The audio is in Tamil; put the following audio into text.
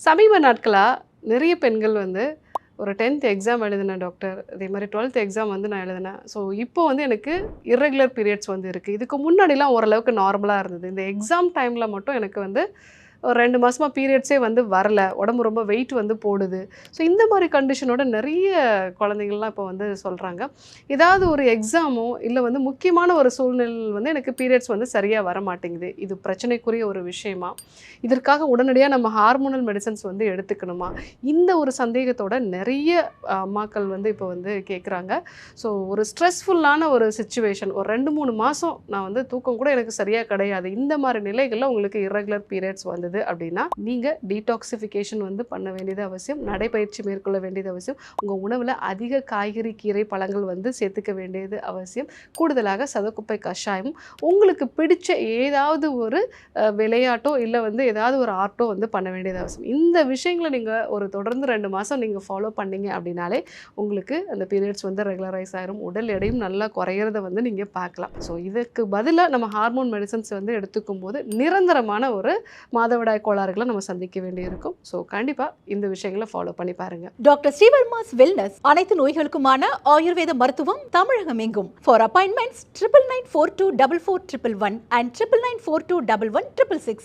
சமீப நாட்களாக நிறைய பெண்கள் வந்து ஒரு டென்த் எக்ஸாம் எழுதினேன் டாக்டர் அதே மாதிரி டுவெல்த் எக்ஸாம் வந்து நான் எழுதினேன். ஸோ இப்போ வந்து எனக்கு irregular பீரியட்ஸ் வந்து இருக்குது இதுக்கு முன்னாடிலாம் ஓரளவுக்கு நார்மலாக இருந்தது. இந்த எக்ஸாம் டைமில் மட்டும் எனக்கு வந்து ஒரு ரெண்டு மாதமாக பீரியட்ஸே வந்து வரல. உடம்பு ரொம்ப வெயிட் வந்து போடுது. ஸோ இந்த மாதிரி கண்டிஷனோட நிறைய குழந்தைங்கள்லாம் இப்போ வந்து சொல்கிறாங்க ஏதாவது ஒரு எக்ஸாமோ இல்லை வந்து முக்கியமான ஒரு சூழ்நிலையில் வந்து எனக்கு பீரியட்ஸ் வந்து சரியாக வர மாட்டேங்குது இது பிரச்சனைக்குரிய ஒரு விஷயமா? இதற்காக உடனடியாக நம்ம ஹார்மோனல் மெடிசன்ஸ் வந்து எடுத்துக்கணுமா? இந்த ஒரு சந்தேகத்தோட நிறைய அம்மாக்கள் வந்து இப்போ வந்து கேட்குறாங்க ஸோ ஒரு ஸ்ட்ரெஸ்ஃபுல்லான ஒரு சுச்சுவேஷன் ஒரு ரெண்டு மூணு மாதம் நான் வந்து தூக்கம் கூட எனக்கு சரியாக கிடையாது. இந்த மாதிரி நிலைகளில் உங்களுக்கு இரகுலர் பீரியட்ஸ் வந்து இருந்தது அப்படின்னா நீங்கள் டீடாக்சிஃபிகேஷன் வந்து பண்ண வேண்டியது அவசியம் நடைப்பயிற்சி மேற்கொள்ள வேண்டியது அவசியம் உங்கள் உணவில் அதிக காய்கறி கீரை பழங்கள் வந்து சேர்த்துக்க வேண்டியது அவசியம். கூடுதலாக சதக்குப்பை கஷாயம் உங்களுக்கு பிடிச்ச ஏதாவது ஒரு விளையாட்டோ இல்லை வந்து ஏதாவது ஒரு ஆர்ட்டோ வந்து பண்ண வேண்டியது அவசியம். இந்த விஷயங்களை நீங்கள் ஒரு தொடர்ந்து ரெண்டு மாதம் நீங்கள் ஃபாலோ பண்ணீங்க அப்படின்னாலே உங்களுக்கு அந்த பீரியட்ஸ் வந்து ரெகுலரைஸ் ஆயிரும். உடல் எடையும் நல்லா குறையிறத வந்து நீங்கள் பார்க்கலாம். ஸோ இதுக்கு பதிலாக நம்ம ஹார்மோன் மெடிசன்ஸ் வந்து எடுத்துக்கும் போது நிரந்தரமான ஒரு மாதவிடாய் கோளாறுகளை நம்ம சந்திக்க வேண்டியிருக்கும். ஸோ கண்டிப்பாக இந்த விஷயங்களை ஃபாலோ பண்ணி பாருங்கள் டாக்டர் ஸ்ரீவர்மாஸ் வெல்னஸ் அனைத்து நோய்களுக்குமான ஆயுர்வேத மருத்துவம் தமிழகம் எங்கும் for appointments triple nine four two double four triple one and triple nine four two double one triple six